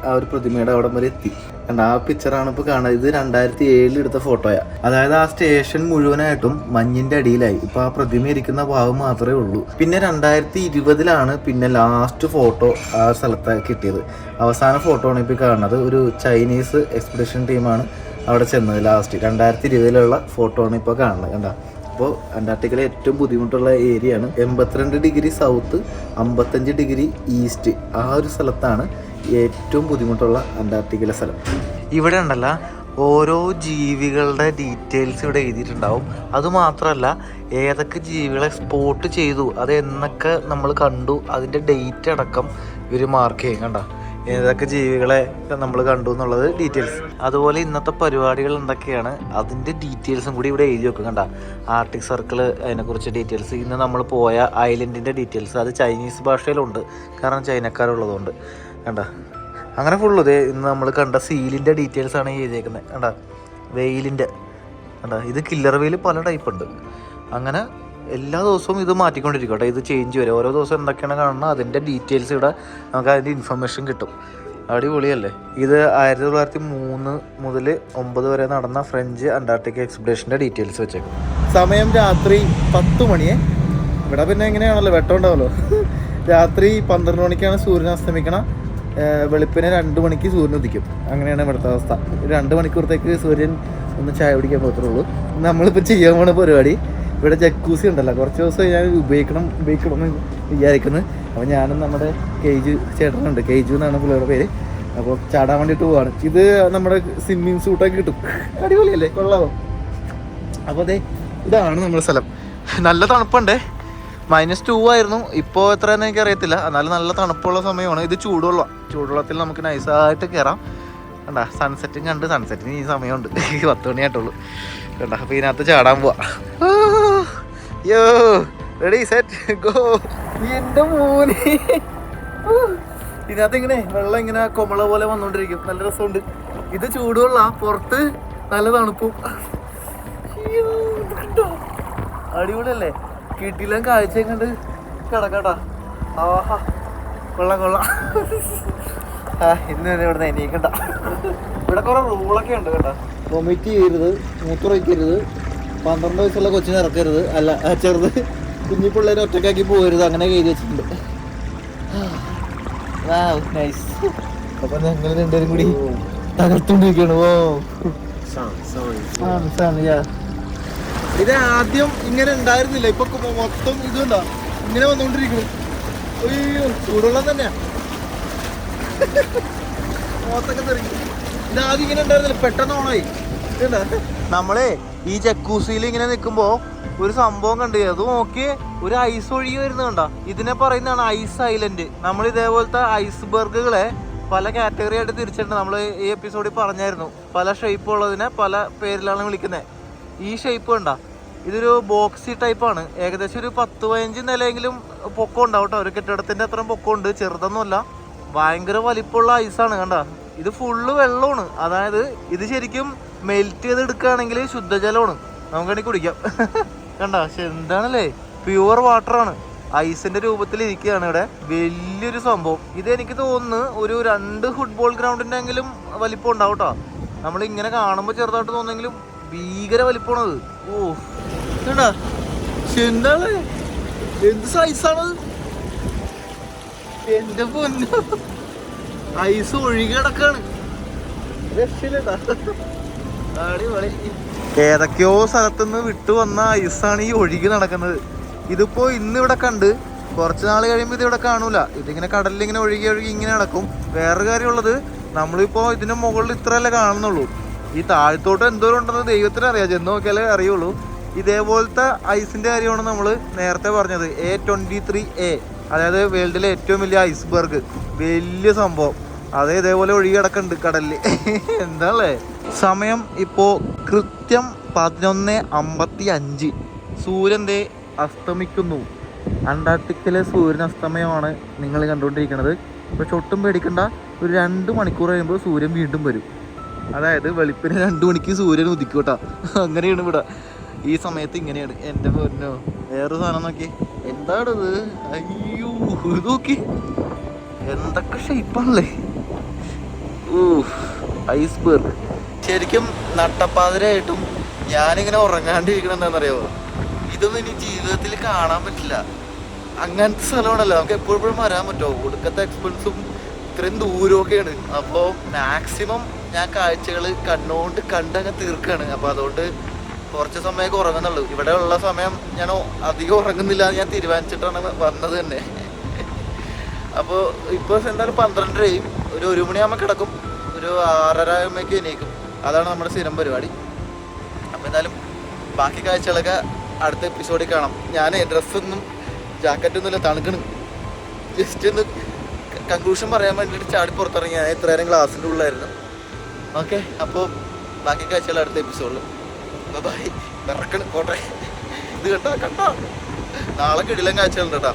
ആ ഒരു പ്രതിമയുടെ അവിടെ വരെ എത്തി. കണ്ട ആ പിക്ചറാണ് ഇപ്പോൾ കാണുന്നത്. ഇത് രണ്ടായിരത്തി ഏഴിൽ എടുത്ത ഫോട്ടോയാ അതായത് ആ സ്റ്റേഷൻ മുഴുവനായിട്ടും മഞ്ഞിന്റെ അടിയിലായി. ഇപ്പൊ ആ പ്രതിമ ഇരിക്കുന്ന ഭാഗം മാത്രമേ ഉള്ളൂ. പിന്നെ രണ്ടായിരത്തി ഇരുപതിലാണ് പിന്നെ ലാസ്റ്റ് ഫോട്ടോ ആ സ്ഥലത്ത് കിട്ടിയത്. അവസാന ഫോട്ടോ ആണ് ഇപ്പോൾ കാണുന്നത്. ഒരു ചൈനീസ് എക്സ്പെഡിഷൻ ടീമാണ് അവിടെ ചെന്നത് ലാസ്റ്റ് രണ്ടായിരത്തി ഇരുപതിലുള്ള ഫോട്ടോ ആണ് ഇപ്പോൾ കാണുന്നത്. കണ്ട അപ്പോൾ അന്റാർട്ടിക്കയിലെ ഏറ്റവും ബുദ്ധിമുട്ടുള്ള ഏരിയയാണ് എൺപത്തിരണ്ട് ഡിഗ്രി സൗത്ത് അമ്പത്തഞ്ച് ഡിഗ്രി ഈസ്റ്റ്. ആ ഒരു സ്ഥലത്താണ് ഏറ്റവും ബുദ്ധിമുട്ടുള്ള അന്റാർട്ടിക്കയിലെ സ്ഥലം. ഇവിടെ ഉണ്ടല്ല ഓരോ ജീവികളുടെ ഡീറ്റെയിൽസ് ഇവിടെ എഴുതിയിട്ടുണ്ടാവും. അതുമാത്രമല്ല ഏതൊക്കെ ജീവികളെ സ്പോട്ട് ചെയ്തു അത് എന്നൊക്കെ നമ്മൾ കണ്ടു അതിന്റെ ഡേറ്റ് അടക്കം ഇവർ മാർക്ക് ചെയ്യും കണ്ട? ഏതൊക്കെ ജീവികളെ നമ്മൾ കണ്ടു എന്നുള്ളത് ഡീറ്റെയിൽസ് അതുപോലെ ഇന്നത്തെ പരിപാടികൾ എന്തൊക്കെയാണ് അതിന്റെ ഡീറ്റെയിൽസും കൂടി ഇവിടെ എഴുതി വെക്കും കണ്ട. ആർട്ടിക് സർക്കിൾ അതിനെക്കുറിച്ച് ഡീറ്റെയിൽസ് ഇന്ന് നമ്മൾ പോയ ഐലൻഡിന്റെ ഡീറ്റെയിൽസ് അത് ചൈനീസ് ഭാഷയിലുണ്ട്. കാരണം ചൈനക്കാരുള്ളതുകൊണ്ട്. കണ്ട? അങ്ങനെ ഫുള്ള് ഇതേ ഇന്ന് നമ്മൾ കണ്ട സീലിന്റെ ഡീറ്റെയിൽസ് ആണ് എഴുതിയേക്കുന്നത് കണ്ട? വെയിലിന്റെ കണ്ട? ഇത് കില്ലർ വെയിൽ പല ടൈപ്പ് ഉണ്ട്. അങ്ങനെ എല്ലാ ദിവസവും ഇത് മാറ്റിക്കൊണ്ടിരിക്കും കേട്ടോ ഇത് ചേഞ്ച് വരും. ഓരോ ദിവസം എന്തൊക്കെയാണ് കാണുന്നത്? അതിന്റെ ഡീറ്റെയിൽസ് ഇവിടെ നമുക്ക് അതിന്റെ ഇൻഫർമേഷൻ കിട്ടും. അടിപൊളിയല്ലേ? ഇത് ആയിരത്തി തൊള്ളായിരത്തി മൂന്ന് മുതൽ ഒമ്പത് വരെ നടന്ന ഫ്രഞ്ച് അന്റാർട്ടിക് എക്സ്പിഡേഷന്റെ ഡീറ്റെയിൽസ് വെച്ചേക്കും. സമയം രാത്രി പത്ത് മണിയെ. ഇവിടെ പിന്നെ എങ്ങനെയാണല്ലോ? വെട്ടം ഉണ്ടാവല്ലോ. രാത്രി പന്ത്രണ്ട് മണിക്കാണ് സൂര്യൻ അസ്തമിക്കണം. വെളുപ്പിനെ രണ്ട് മണിക്ക് സൂര്യൻ ഉദിക്കും. അങ്ങനെയാണ് ഇവിടുത്തെ അവസ്ഥ. രണ്ട് മണിക്കൂറത്തേക്ക് സൂര്യൻ ഒന്ന് ചായ പിടിക്കാൻ പോകത്തുള്ളൂ. നമ്മളിപ്പോൾ ചെയ്യാൻ പോണ പരിപാടി ഇവിടെ ജക്കൂസി ഉണ്ടല്ലോ. കുറച്ച് ദിവസം ഞാൻ ഉപയോഗിക്കണം ഉപയോഗിക്കണം എന്ന് വിചാരിക്കുന്നു. അപ്പോൾ ഞാനും നമ്മുടെ കെയ്ജു ചേട്ടനുണ്ട്. കെയ്ജു എന്നാണ് പുള്ളിയുടെ പേര്. അപ്പോൾ ചാടാൻ വേണ്ടിയിട്ട് പോവാണ്. ഇത് നമ്മുടെ സ്വിമ്മിങ് സൂട്ടൊക്കെ കിട്ടും. അടിപൊളിയല്ലേ? കൊള്ളാവോ? അപ്പോൾ അതെ ഇതാണ് നമ്മുടെ സ്ഥലം. നല്ല തണുപ്പുണ്ടേ. മൈനസ് ടു ആയിരുന്നു. ഇപ്പോൾ എത്രയെന്ന് എനിക്ക് അറിയത്തില്ല എന്നാലും നല്ല തണുപ്പുള്ള സമയമാണ്. ഇത് ചൂടുവെള്ളം. ചൂടുവെള്ളത്തിൽ നമുക്ക് നൈസായിട്ട് കയറാം കണ്ട സൺസെറ്റും കണ്ട് സൺസെറ്റിന് ഈ സമയമുണ്ട്. പത്ത് മണിയായിട്ടുള്ളൂ. ഇതിനകത്ത് ചാടാൻ പോവാ. റെഡി സെറ്റ് ഗോ ഇതിനകത്ത് ഇങ്ങനെ വെള്ളം ഇങ്ങനെ കൊമള പോലെ വന്നോണ്ടിരിക്കും. നല്ല രസമുണ്ട്. ഇത് ചൂടുള്ള പുറത്ത് നല്ല തണുപ്പും? അടിപൊളിയല്ലേ? കിട്ടിയിലും കാഴ്ച കണ്ട് കിടക്കട്ടാ. ആഹാ. കൊള്ളാം കൊള്ളാം. ഇന്ന് തന്നെ ഇവിടെ എണീക്കണ്ട. ഇവിടെ കുറെ റൂളൊക്കെ ഉണ്ട് കേട്ടോ. വൊമിറ്റ് ചെയ്യരുത് മൂത്തുറയ്ക്കരുത് പന്ത്രണ്ട് വയസ്സുള്ള കൊച്ചിനെ ഇറക്കരുത് അല്ല ചെറുത്. കുഞ്ഞി പിള്ളേരെ ഒറ്റക്കാക്കി പോകരുത് അങ്ങനെ കയറി വെച്ചിട്ടുണ്ട്. നൈസ് അപ്പൊ ഞങ്ങൾ രണ്ടുപേരും കൂടി തകർത്തോണ്ടിരിക്കണു ഓ ഇത് ആദ്യം ഇങ്ങനെ ഉണ്ടായിരുന്നില്ല. ഇപ്പൊ മൊത്തം ഇതുണ്ടാ? ഇങ്ങനെ വന്നോണ്ടിരിക്കണു അയ്യോ ചൂടുവെള്ളം തന്നെയാ. ഓണായി നമ്മളെ ഈ ജക്കൂസിയിൽ ഇങ്ങനെ നിൽക്കുമ്പോ ഒരു സംഭവം കണ്ടു. അത് നോക്കി ഒരു ഐസ് ഒഴുകി വരുന്നത് കണ്ട? ഇതിനെ പറയുന്നതാണ് ഐസ് ഐലൻഡ് നമ്മൾ ഇതേപോലത്തെ ഐസ്ബർഗുകളെ പല കാറ്റഗറി ആയിട്ട് തിരിച്ചിട്ടുണ്ട്. നമ്മൾ ഈ എപ്പിസോഡിൽ പറഞ്ഞായിരുന്നു. പല ഷേപ്പ് ഉള്ളതിനെ പല പേരിലാണ് വിളിക്കുന്നത്. ഈ ഷേപ്പ് കണ്ട? ഇതൊരു ബോക്സി ടൈപ്പാണ് ഏകദേശം ഒരു പത്ത് പതിനഞ്ച് നിലയെങ്കിലും പൊക്കം ഉണ്ടാവും കേട്ടോ. ഒരു കെട്ടിടത്തിന്റെ അത്രയും പൊക്കമുണ്ട്. ചെറുതൊന്നുമല്ല. ഭയങ്കര വലിപ്പമുള്ള ഐസാണ് കണ്ട? ഇത് ഫുള്ള് വെള്ളമാണ്. അതായത് ഇത് ശരിക്കും മെൽറ്റ് ചെയ്ത് എടുക്കുകയാണെങ്കിൽ ശുദ്ധജലമാണ്. നമുക്കാണെങ്കിൽ കുടിക്കാം. കണ്ട? പക്ഷെ എന്താണല്ലേ? പ്യുവർ വാട്ടറാണ് ഐസിന്റെ രൂപത്തിൽ ഇരിക്കുകയാണ് ഇവിടെ. വലിയൊരു സംഭവം. ഇത് എനിക്ക് തോന്നുന്നു ഒരു രണ്ട് ഫുട്ബോൾ ഗ്രൗണ്ടിന്റെ എങ്കിലും വലിപ്പം ഉണ്ടാവും കേട്ടോ നമ്മൾ ഇങ്ങനെ കാണുമ്പോൾ ചെറുതായിട്ട് തോന്നുന്നെങ്കിലും ഭീകര വലിപ്പമാണത്. ഓ കണ്ടാ? ശ്ശെ, എന്താണ് എന്ത് സൈസാണത് ഐസ് ഒഴുകി കിടക്കാണ്. ഏതൊക്കെയോ സ്ഥലത്തുനിന്ന് വിട്ടു വന്ന ഐസാണ് ഈ ഒഴുകി നടക്കുന്നത്. ഇതിപ്പോ ഇന്ന് ഇവിടെ കണ്ട് കുറച്ച് നാൾ കഴിയുമ്പോൾ ഇത് ഇവിടെ കാണൂല. ഇതിങ്ങനെ കടലിൽ ഇങ്ങനെ ഒഴുകി ഒഴുകി ഇങ്ങനെ നടക്കും. വേറെ കാര്യമുള്ളത് നമ്മളിപ്പോ ഇതിന്റെ മുകളിൽ ഇത്രയല്ലേ കാണുന്നുള്ളൂ. ഈ താഴ്ത്തോട്ട് എന്തോരം ഉണ്ടെന്ന് ദൈവത്തിന് അറിയാം. ചെന്ന് നോക്കിയാലേ അറിയുള്ളൂ. ഇതേപോലത്തെ ഐസിന്റെ കാര്യമാണ് നമ്മൾ നേരത്തെ പറഞ്ഞത്. എ ട്വന്റി ത്രീ എ അതായത് വേൾഡിലെ ഏറ്റവും വലിയ ഐസ്ബർഗ് വലിയ സംഭവം. അത് ഇതേപോലെ ഒഴുകി കിടക്കുന്നുണ്ട് കടലിൽ എന്താണല്ലേ? സമയം ഇപ്പോൾ കൃത്യം പതിനൊന്ന് അമ്പത്തി അഞ്ച് സൂര്യന്റെ അസ്തമിക്കുന്നു. അന്റാർട്ടിക്കിലെ സൂര്യൻ അസ്തമയമാണ് നിങ്ങൾ കണ്ടുകൊണ്ടിരിക്കുന്നത്. പക്ഷെ ഒട്ടും പേടിക്കണ്ട. ഒരു രണ്ട് മണിക്കൂർ കഴിയുമ്പോൾ സൂര്യൻ വീണ്ടും വരും. അതായത് വെളുപ്പിന് രണ്ട് മണിക്ക് സൂര്യൻ ഉദിക്കും കേട്ടോ. അങ്ങനെയാണ് ഇവിടെ. ഈ സമയത്ത് ഇങ്ങനെയാണ്. എന്റെ പൊന്നോ വേറൊരു സാധനം നോക്കി. എന്താണിത്? അയ്യോ ഇത് നോക്കി. എന്തൊക്കെ ഷേപ്പാണല്ലേ ഐസ്ബർഗ് ശരിക്കും നട്ടപ്പാതിരായിട്ടും ഞാനിങ്ങനെ ഉറങ്ങാണ്ടിരിക്കണം എന്താണെന്നറിയോ ഇതൊന്നും ഇനി ജീവിതത്തിൽ കാണാൻ പറ്റില്ല. അങ്ങനത്തെ സ്ഥലമാണല്ലോ. നമുക്ക് എപ്പോഴും വരാൻ പറ്റുമോ ഒടുക്കത്തെ എക്സ്പെൻസും ഇത്രയും ദൂരമൊക്കെയാണ്. അപ്പോൾ മാക്സിമം ഞാൻ കാഴ്ചകൾ കണ്ണുകൊണ്ട് കണ്ടങ്ങ് തീർക്കുകയാണ് അപ്പോൾ അതുകൊണ്ട് കുറച്ച് സമയമൊക്കെ ഉറങ്ങുന്നുള്ളൂ. ഇവിടെ ഉള്ള സമയം ഞാൻ അധികം ഉറങ്ങുന്നില്ല ഞാൻ തീരുമാനിച്ചിട്ടാണ് വന്നത് തന്നെ. അപ്പോൾ ഇപ്പോൾ എന്തായാലും പന്ത്രണ്ടരയും ഒരു ഒരു മണിയാകുമ്പോൾ കിടക്കും. ഒരു ആറര ആകുമ്പോഴേക്കും എണീക്കും. അതാണ് നമ്മുടെ സ്ഥിരം പരിപാടി. അപ്പോൾ എന്തായാലും ബാക്കി കാഴ്ചകളൊക്കെ അടുത്ത എപ്പിസോഡിൽ കാണാം. ഞാൻ ഡ്രസ്സൊന്നും ജാക്കറ്റൊന്നുമില്ല തണുക്കണം. ജസ്റ്റ് ഒന്ന് കൺക്ലൂഷൻ പറയാൻ വേണ്ടിയിട്ട് ചാടി പുറത്തിറങ്ങി ഞാൻ ഇത്ര നേരം ക്ലാസ്സിന്റെ ഉള്ളായിരുന്നു ഓക്കെ അപ്പോൾ ബാക്കി കാഴ്ചകൾ അടുത്ത എപ്പിസോഡിൽ ബൈ വിറക്കണം കോട്ടെ ഇത് കണ്ടോ കണ്ടോ. നാളെ കിടിലം കാഴ്ചകളുണ്ട് കേട്ടോ.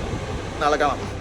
നാളെ കാണാം.